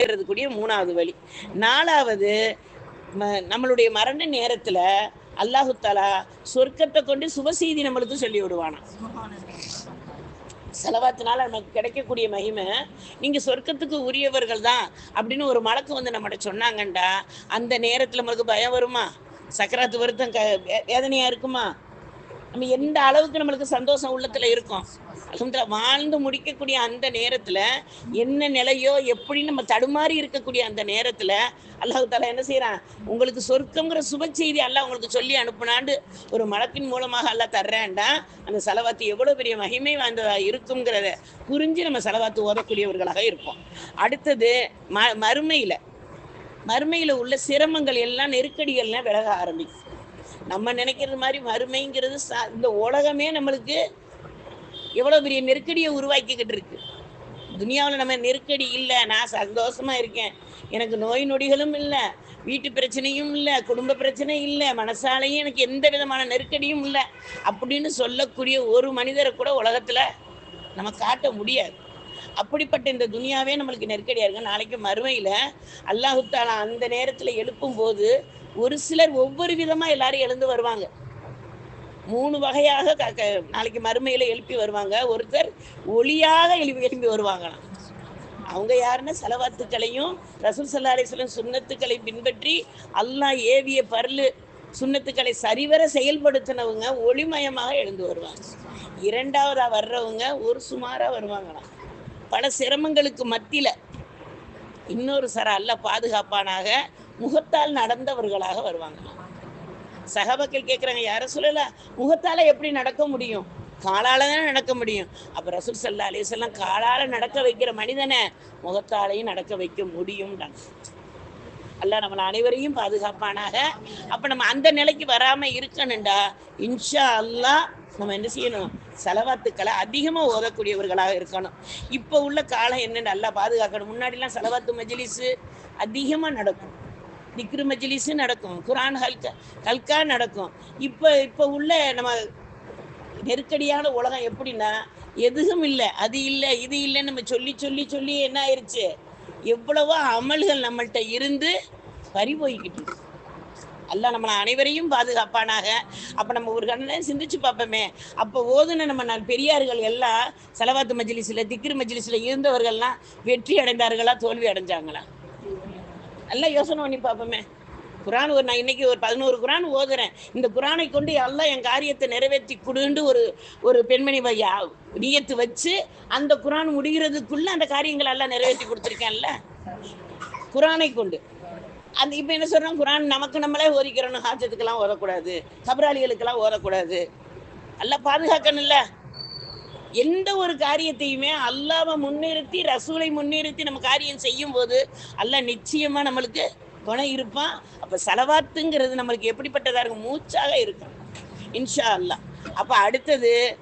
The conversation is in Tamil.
கூடிய மூணாவது வழி. நாலாவது நம்மளுடைய மரண நேரத்துல அல்லாஹு தாலா சொர்க்கத்தை கொண்டு சுபசெய்தி நம்மளுக்கு சொல்லி விடுவானா? செலவாத்தினால நமக்கு கிடைக்கக்கூடிய மகிமை நீங்க சொர்க்கத்துக்கு உரியவர்கள் தான் அப்படின்னு ஒரு மலக்கு வந்து நம்மகிட்ட சொன்னாங்கண்டா அந்த நேரத்துல நம்மளுக்கு பயம் வருமா? சக்கராத்து வருத்தம் க வே- வேதனையா இருக்குமா? நம்ம எந்த அளவுக்கு நம்மளுக்கு சந்தோஷம் உள்ளத்துல இருக்கும்? அல்ஹம்துலில்லாஹ் வாழ்ந்து முடிக்கக்கூடிய அந்த நேரத்துல என்ன நிலையோ எப்படி நம்ம தடுமாறி இருக்கக்கூடிய அந்த நேரத்துல அல்லாஹு தாலா என்ன செய்யறான் உங்களுக்கு சொர்க்கங்கிற சுப செய்தி அல்ல உங்களுக்கு சொல்லி அனுப்புனாண்டு ஒரு மலத்தின் மூலமாக அல்ல தர்றேன்டா. அந்த செலவாத்து எவ்வளவு பெரிய மகிமை வாய்ந்ததா இருக்குங்கிறத புரிஞ்சு நம்ம செலவாத்து ஓதக்கூடியவர்களாக இருப்போம். அடுத்தது ம மறுமையில. மறுமையில உள்ள சிரமங்கள் எல்லாம் நெருக்கடிகள்லாம் விலக ஆரம்பிக்கும். நம்ம நினைக்கிறது மாதிரி மறுமைங்கிறது சா- இந்த உலகமே நம்மளுக்கு எவ்வளோ பெரிய நெருக்கடியை உருவாக்கிக்கிட்டு இருக்கு. துனியாவில் நம்ம நெருக்கடி இல்லை நான் சந்தோஷமா இருக்கேன். எனக்கு நோய் நொடிகளும் இல்லை வீட்டு பிரச்சனையும் இல்லை குடும்ப பிரச்சனை இல்லை மனசாலையும் எனக்கு எந்த விதமான நெருக்கடியும் இல்லை அப்படின்னு சொல்லக்கூடிய ஒரு மனிதரை கூட உலகத்தில் நம்ம காட்ட முடியாது. அப்படிப்பட்ட இந்த துனியாவே நம்மளுக்கு நெருக்கடியாக இருக்கு. நாளைக்கு மறுமையில் அல்லாஹுத்தாலா அந்த நேரத்தில் எழுப்பும் போது ஒரு சிலர் ஒவ்வொரு விதமா எல்லாரும் எழுந்து வருவாங்க. மூணு வகையாக க- க- நாளைக்கு மறுமையில எழுப்பி வருவாங்க. ஒருத்தர் ஒளியாக எழுப்பி எழுப்பி வருவாங்களாம். அவங்க யாருன்னா செலவாத்துக்களையும் ரசூல் சல்லா அலிஸ்லம் சுண்ணத்துக்களை பின்பற்றி அல்லாஹ் ஏவிய பர்லு சுண்ணத்துக்களை சரிவர செயல்படுத்தினவங்க ஒளிமயமாக எழுந்து வருவாங்க. இரண்டாவதா வர்றவங்க ஒரு சுமாரா வருவாங்களாம். பல சிரமங்களுக்கு மத்தியில இன்னொரு சர அல்ல பாதுகாப்பானாக முகத்தால் நடந்தவர்களாக வருவாங்க. சகபக்கள் கேட்குறாங்க யார சொல்லல? முகத்தால எப்படி நடக்க முடியும்? காலால தானே நடக்க முடியும்? அப்ப ரசூல் சல்லா அலிஸ்லாம் காலால நடக்க வைக்கிற மனிதனை முகத்தாலையும் நடக்க வைக்க முடியும் அல்ல நம்மளை அனைவரையும் பாதுகாப்பானாக. அப்ப நம்ம அந்த நிலைக்கு வராம இருக்கணும்டா. இன்ஷா அல்லாஹ் நம்ம என்ன செய்யணும்? செலவாத்துக்களை அதிகமா ஓதக்கூடியவர்களாக இருக்கணும். இப்போ உள்ள காலம் என்ன நல்லா பாதுகாக்கணும். முன்னாடிலாம் செலவாத்து மஜ்லிஸ் அதிகமா நடக்கும். திக்ரு மஜ்லிஸ் நடக்கும். குரான் ஹல்கா ஹல்கா நடக்கும். இப்போ இப்போ உள்ள நம்ம நெருக்கடியான உலகம் எப்படின்னா எதுவும் இல்லை. அது இல்லை இது இல்லைன்னு நம்ம சொல்லி சொல்லி சொல்லி என்ன ஆயிருச்சு? எவ்வளவோ அமல்கள் நம்மள்கிட்ட இருந்து பறி போய்கிட்டு இருக்கு. நம்மளை அனைவரையும் பாதுகாப்பானாக. அப்போ நம்ம ஒரு கண்ணனை சிந்திச்சு பார்ப்போமே. அப்போ ஓதுன நம்ம நான் பெரியார்கள் எல்லாம் செலவாத்து மஜ்லிஸில் திக்ரு மஜ்லிஸில் இருந்தவர்கள்லாம் வெற்றி அடைந்தார்களா தோல்வி அடைஞ்சாங்களா? நல்லா யோசனை பண்ணி பார்ப்போமே. குரான் ஒரு நான் இன்னைக்கு ஒரு பதினோரு குரான் ஓதுறேன். இந்த குரானை கொண்டு எல்லாம் என் காரியத்தை நிறைவேற்றி கொடுன்னு ஒரு ஒரு பெண்மணி வை- யா- நியத்து வச்சு அந்த குரான் முடிகிறதுக்குள்ள அந்த காரியங்களை எல்லாம் நிறைவேற்றி கொடுத்துருக்கேன்ல. குரானை கொண்டு. அந்த இப்போ என்ன சொல்கிறோம் குரான் நமக்கு நம்மளே ஓதிக்கிறோன்னு ஹாஜத்துக்கெல்லாம் ஓதக்கூடாது. கபராளிகளுக்கெல்லாம் ஓதக்கூடாது. எல்லாம் பாதுகாக்கணும்ல. எந்த ஒரு காரியத்தையுமே அல்லாவை முன்னிறுத்தி ரசூலை முன்னிறுத்தி நம்ம காரியம் செய்யும் போது அல்லாஹ் நிச்சயமா நம்மளுக்கு துணை இருப்பான். அப்ப செலவாத்துங்கிறது நம்மளுக்கு எப்படிப்பட்டதா இருக்கும்? மூச்சாக இருக்கும். இன்ஷா அல்லாஹ். அப்ப அடுத்தது